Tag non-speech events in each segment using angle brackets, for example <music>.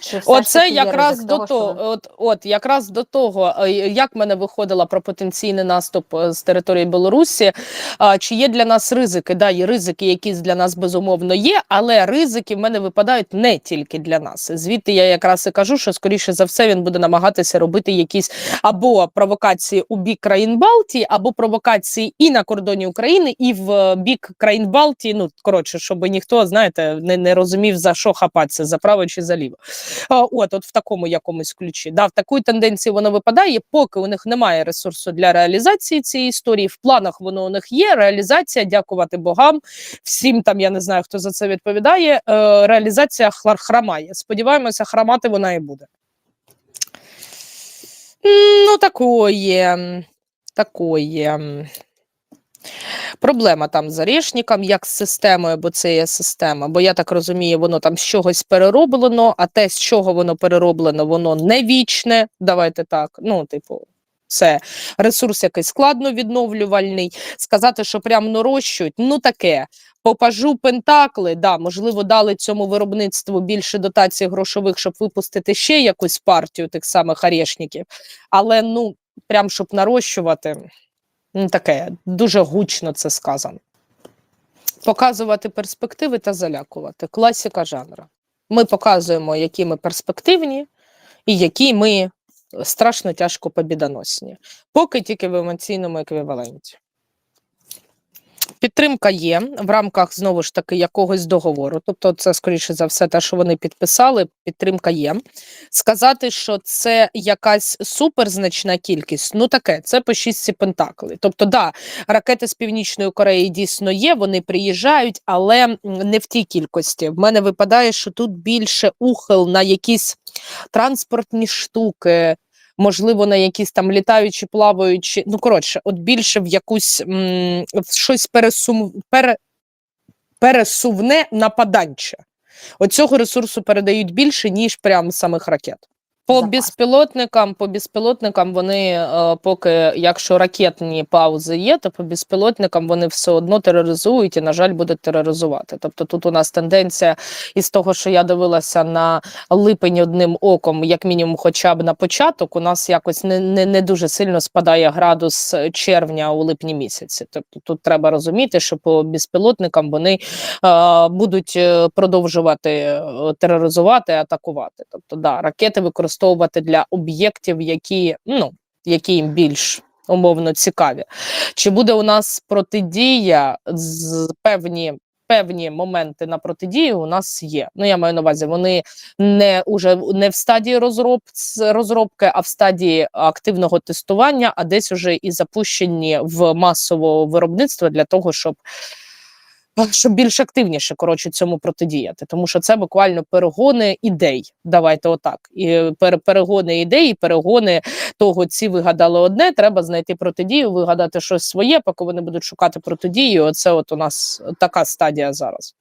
Чи все Оце якраз до того, що от, от якраз до того, е, як мене виходила про потенційний наступ е, з території Білорусі. а, Чи є для нас ризики? Да, є ризики, якісь для нас безумовно є, але ризики в мене випадають не тільки для нас. Звідти я якраз і кажу, що скоріше за все він буде намагатися робити якісь або провокації у бік країн Балтії, або провокації і на кордоні України, і в е, бік країн Балтії. Ну коротше, щоб ніхто знаєте не, не розумів за що хапатися за право чи за ліво. А, От, от в такому якомусь ключі. Да, в такої тенденції воно випадає, поки у них немає ресурсу для реалізації цієї історії. В планах воно у них є. Реалізація, дякувати богам, всім там я не знаю, хто за це відповідає. Е, реалізація храмає. Сподіваємося, храмати вона і буде. Ну, такое. Такое. Проблема там з Орешником, як з системою, бо це є система. Бо я так розумію, воно там з чогось перероблено, а те, з чого воно перероблено, воно не вічне. Давайте так. Ну, типу, це ресурс якийсь складно відновлювальний. Сказати, що прям нарощують, ну таке. Попажу пентакли, да, можливо, дали цьому виробництву більше дотацій грошових, щоб випустити ще якусь партію тих самих орешників. Але ну, прям щоб нарощувати. Ну, таке дуже гучно це сказано. Показувати перспективи та залякувати. Класика жанру. Ми показуємо, які ми перспективні і які ми страшно тяжко побідоносні. Поки тільки в емоційному еквіваленті. Підтримка є в рамках знову ж таки якогось договору. Тобто, це скоріше за все, те, що вони підписали. Підтримка є. Сказати, що це якась суперзначна кількість, ну таке, це по шістці пентаклей. Тобто, да, ракети з Північної Кореї дійсно є, вони приїжджають, але не в тій кількості. В мене випадає, що тут більше ухил на якісь транспортні штуки. Можливо, на якісь там літаючі, плаваючі. Ну, коротше, от більше в якусь м, в щось пересум, пере, пересувне нападанче. Оцього ресурсу передають більше, ніж прям самих ракет. По Запас. безпілотникам, по безпілотникам вони е, поки, якщо ракетні паузи є, то по безпілотникам вони все одно тероризують і, на жаль, будуть тероризувати. Тобто тут у нас тенденція із того, що я дивилася на липень одним оком, як мінімум, хоча б на початок, у нас якось не, не, не дуже сильно спадає градус червня у липні місяці. Тобто тут треба розуміти, що по безпілотникам вони е, будуть е, продовжувати е, тероризувати, атакувати. Тобто, да, ракети використовувати для об'єктів, які ну які їм більш умовно цікаві. Чи буде у нас протидія з певні? Певні моменти на протидію у нас є. Ну я маю на увазі, вони не уже не в стадії розроб, розробки, а в стадії активного тестування, а десь уже і запущені в масове виробництво для того, щоб щоб більш активніше коротше цьому протидіяти, тому що це буквально перегони ідей. Давайте отак. І пере- перегони ідей, перегони того, ці вигадали одне. Треба знайти протидію, вигадати щось своє, поки вони будуть шукати протидію. Оце от у нас така стадія зараз.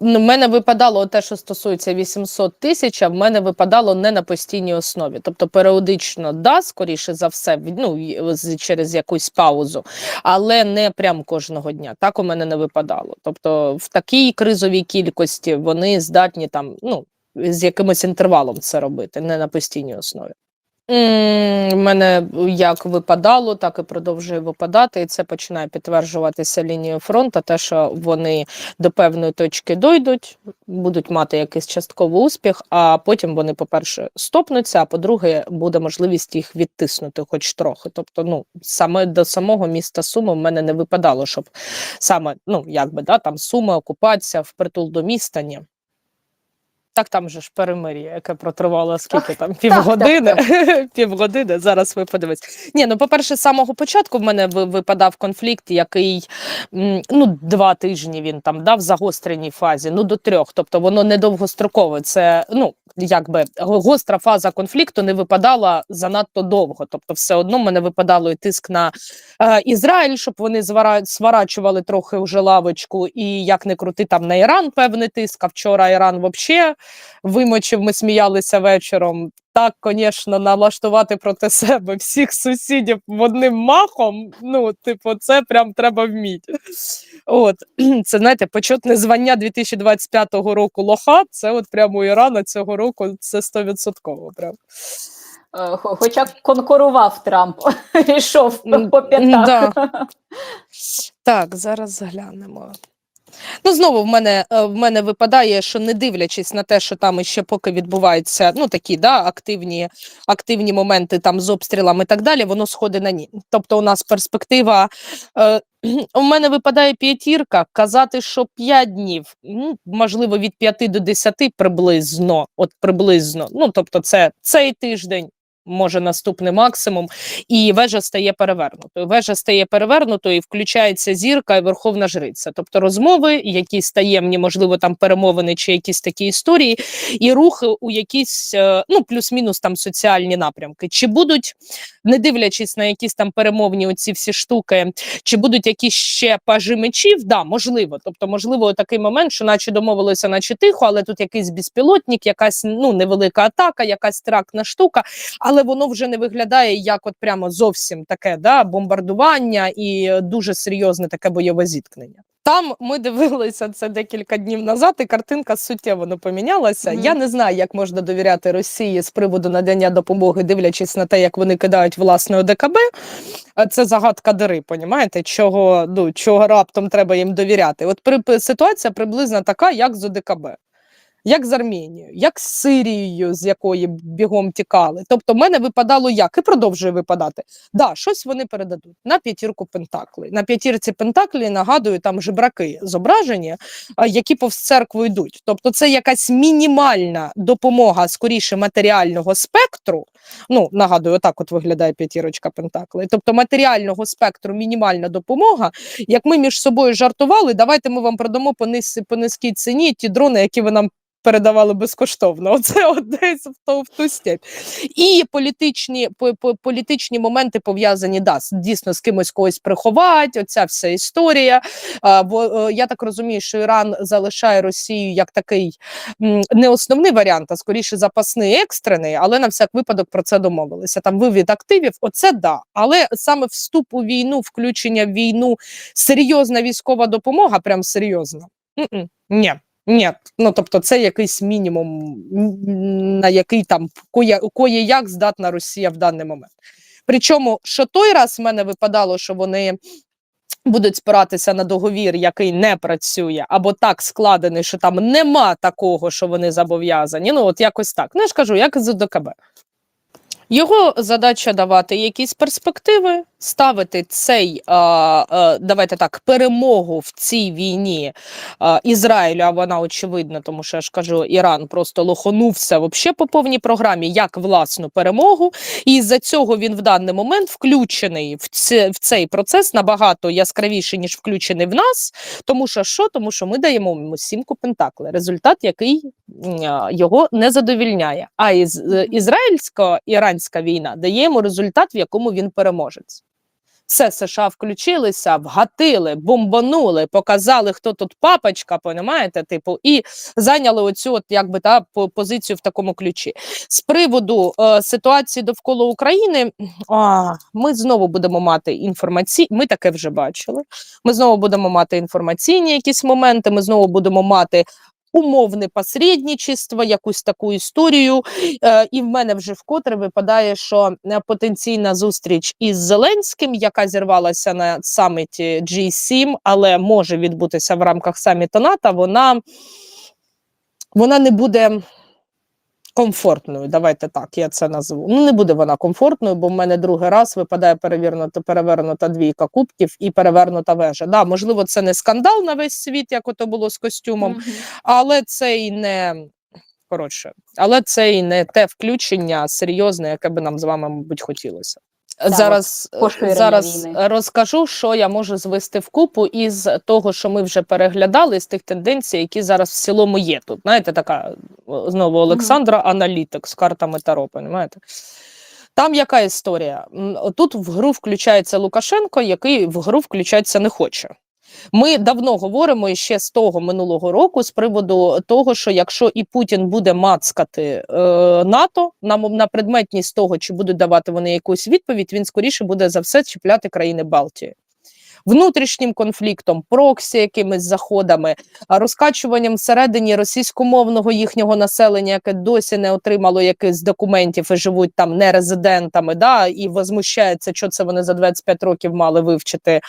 Ну, мене випадало те, що стосується 800 тисяч, а в мене випадало не на постійній основі. Тобто періодично да, скоріше за все, ну, з- через якусь паузу, але не прям кожного дня. Так у мене не випадало. Тобто в такій кризовій кількості вони здатні там, ну, з якимось інтервалом це робити, не на постійній основі. Мене як випадало, так і продовжує випадати, і це починає підтверджуватися лінією фронту, те, що вони до певної точки дойдуть, будуть мати якийсь частковий успіх, а потім вони, по-перше, стопнуться, а по-друге, буде можливість їх відтиснути хоч трохи. Тобто, ну, саме до самого міста Суми в мене не випадало, щоб саме, ну, якби, да, там Суми, окупація, впритул до міста, ні. Так там же ж перемир'я, яке протривало скільки там півгодини. <laughs> півгодини. Зараз ви подивитесь. Ні, ну по-перше, з самого початку в мене ви- випадав конфлікт, який ну два тижні він там дав в загостреній фазі, ну до трьох. Тобто воно не довгострокове. Це ну якби гостра фаза конфлікту не випадала занадто довго. Тобто, все одно мене випадало і тиск на е, Ізраїль, щоб вони звара- сварачували трохи вже лавочку, і як не крути там на Іран певний тиск. А вчора Іран взагалі вимочив, ми сміялися вечором. Так, звісно, налаштувати проти себе всіх сусідів одним махом. Ну, типу, це прям треба вміти. От <clears throat> це знаєте, почетне звання 2025 року лоха. Це от прямо у Ірана цього року. Це стовідсотково. Прям Е, хо- Хоча конкурував Трамп, <laughs> йшов по п'ятах. <laughs> так. Зараз заглянемо. Ну, знову в мене е, в мене випадає, що не дивлячись на те, що там ще поки відбуваються ну такі да, активні, активні моменти там з обстрілами і так далі, воно сходить на ні. Тобто, у нас перспектива. Е, <clears throat> у мене випадає п'ятірка. Казати, що 5 днів, ну, можливо, від 5 до 10 приблизно. От приблизно. Ну, тобто, це цей тиждень. Може, наступний максимум, і вежа стає перевернутою. Вежа стає перевернутою, і включається зірка і верховна жриця. Тобто розмови, якісь таємні, можливо, там перемовини чи якісь такі історії, і рухи у якісь е, ну плюс-мінус там соціальні напрямки. Чи будуть, не дивлячись на якісь там перемовні оці всі штуки, чи будуть якісь ще пажі мечів? Да, можливо. Тобто, можливо, такий момент, що наче домовилися, наче тихо, але тут якийсь безпілотник, якась ну невелика атака, якась тракна штука але воно вже не виглядає як от прямо зовсім таке да, бомбардування і дуже серйозне таке бойове зіткнення. Там ми дивилися це декілька днів назад, і картинка суттєво не помінялася. Мгм. Я не знаю, як можна довіряти Росії з приводу надання допомоги, дивлячись на те, як вони кидають власне ОДКБ. Це загадка дири, понімаєте, чого, ну, чого раптом треба їм довіряти. От при, ситуація приблизно така, як з ОДКБ як з Армінією, як з Сирією, з якої бігом тікали. Тобто, в мене випадало як і продовжує випадати. Да, щось вони передадуть на п'ятірку Пентаклей. На п'ятірці Пентаклі нагадую, там жебраки зображені, які повз церкву йдуть. Тобто, це якась мінімальна допомога скоріше матеріального спектру. Ну, нагадую, отак от виглядає п'ятірочка Пентаклей. Тобто матеріального спектру мінімальна допомога. Як ми між собою жартували, давайте ми вам продамо по, по низькій ціні ті дрони, які ви нам передавали безкоштовно. <laughs> Оце от десь в ту, в ту степь. І політичні, по, по, політичні моменти пов'язані да, дійсно з кимось когось приховати, оця вся історія. А, бо е, я так розумію, що Іран залишає Росію як такий не основний варіант, а скоріше запасний екстрений, але на всяк випадок про це домовилися. Там вивід активів, оце да. Але саме вступ у війну, включення в війну, серйозна військова допомога, прям серйозна. Ні. Ні, ну тобто це якийсь мінімум, на який там кое, як здатна Росія в даний момент. Причому, що той раз в мене випадало, що вони будуть спиратися на договір, який не працює, або так складений, що там нема такого, що вони зобов'язані. Ну, от якось так. Ну, я ж кажу, як з ДКБ. Його задача давати якісь перспективи, ставити цей, давайте так, перемогу в цій війні Ізраїлю, а вона очевидна, тому що я ж кажу, Іран просто лохонувся вообще по повній програмі як власну перемогу, і з-за цього він в даний момент включений в, це, в цей процес набагато яскравіше, ніж включений в нас. Тому що що? Тому що ми даємо йому сімку пентаклей, результат, який його не задовільняє. А із, е, ізраїльсько-іранська війна дає йому результат, в якому він переможець. Все США включилися, вгатили, бомбанули, показали, хто тут папочка, понімаєте, типу, і зайняли оцю от якби та по- позицію в такому ключі. З приводу е, ситуації довкола України, а, ми знову будемо мати інформаційні. Ми таке вже бачили. Ми знову будемо мати інформаційні якісь моменти. Ми знову будемо мати. Умовне посередничество, якусь таку історію, Е, і в мене вже вкотре випадає, що е, потенційна зустріч із Зеленським, яка зірвалася на саміті G7, але може відбутися в рамках саміту НАТО, вона, вона не буде комфортною. Давайте так, я це назву. Ну, не буде вона комфортною, бо в мене другий раз випадає перевернута, перевернута двійка кубків і перевернута вежа. Да, можливо, це не скандал на весь світ, як ото було з костюмом, Мгм. але це і не коротше, але це і не те включення серйозне, яке би нам з вами, мабуть, хотілося. Зараз е, зараз розкажу, що я можу звести в купу із того, що ми вже переглядали, з тих тенденцій, які зараз в цілому є тут. Знаєте, така знову Олександра аналітик з картами Таро, понімаєте? Там яка історія? Тут в гру включається Лукашенко, який в гру включатися не хоче. Ми давно говоримо ще з того минулого року з приводу того, що якщо і Путін буде мацкати е, НАТО на, на предметність того, чи будуть давати вони якусь відповідь, він скоріше буде за все чіпляти країни Балтії. Внутрішнім конфліктом, проксі, якимись заходами, розкачуванням всередині російськомовного їхнього населення, яке досі не отримало якихось документів і живуть там нерезидентами, да, і возмущається, що це вони за 25 років мали вивчити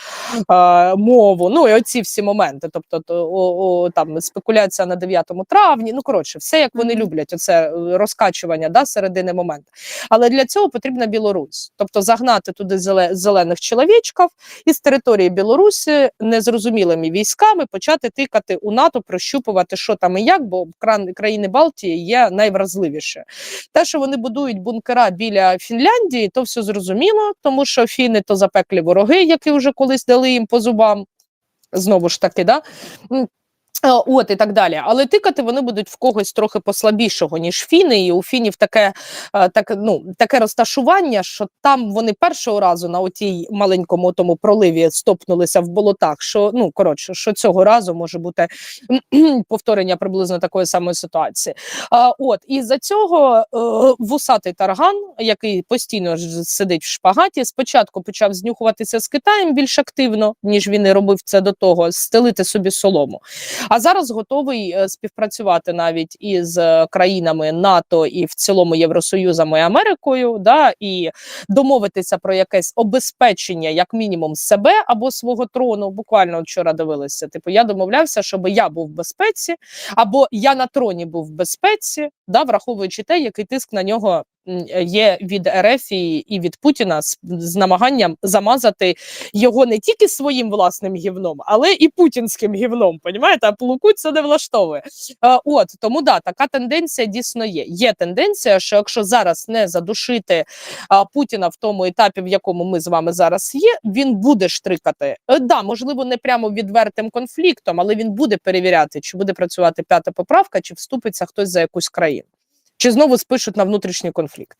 е, мову. Ну і оці всі моменти. Тобто, то, о, о, там спекуляція на 9 травні. Ну коротше, все як вони люблять. Оце е, розкачування да, середини моменту. Але для цього потрібна Білорусь, тобто загнати туди зелених чоловічків із території Білорусі незрозумілими військами почати тикати у НАТО, прощупувати, що там і як, бо країни Балтії є найвразливіше. Те, що вони будують бункера біля Фінляндії, то все зрозуміло, тому що фіни то запеклі вороги, які вже колись дали їм по зубам. Знову ж таки, да? Е, От і так далі. Але тикати вони будуть в когось трохи послабішого, ніж фіни. І у фінів таке, е, так, ну, таке розташування, що там вони першого разу на отій маленькому тому проливі стопнулися в болотах. Що ну коротше, що цього разу може бути повторення приблизно такої самої ситуації. От і за цього е, вусатий тарган, який постійно сидить в шпагаті, спочатку почав знюхуватися з Китаєм більш активно, ніж він і робив це до того, стелити собі солому. А зараз готовий е, співпрацювати навіть із е, країнами НАТО і в цілому Євросоюзом і Америкою, да, і домовитися про якесь обезпечення, як мінімум, себе або свого трону. Буквально вчора дивилися. Типу, я домовлявся, щоб я був в безпеці, або я на троні був в безпеці, да, враховуючи те, який тиск на нього є від РФ і, і від Путіна з, з намаганням замазати його не тільки своїм власним гівном, але і путінським гівном. Понімаєте, а Плукуть це не влаштовує. Е, от тому да, така тенденція дійсно є. Є тенденція, що якщо зараз не задушити а, Путіна в тому етапі, в якому ми з вами зараз є, він буде штрикати. Е, да, можливо, не прямо відвертим конфліктом, але він буде перевіряти, чи буде працювати п'ята поправка, чи вступиться хтось за якусь країну, чи знову спишуть на внутрішній конфлікт.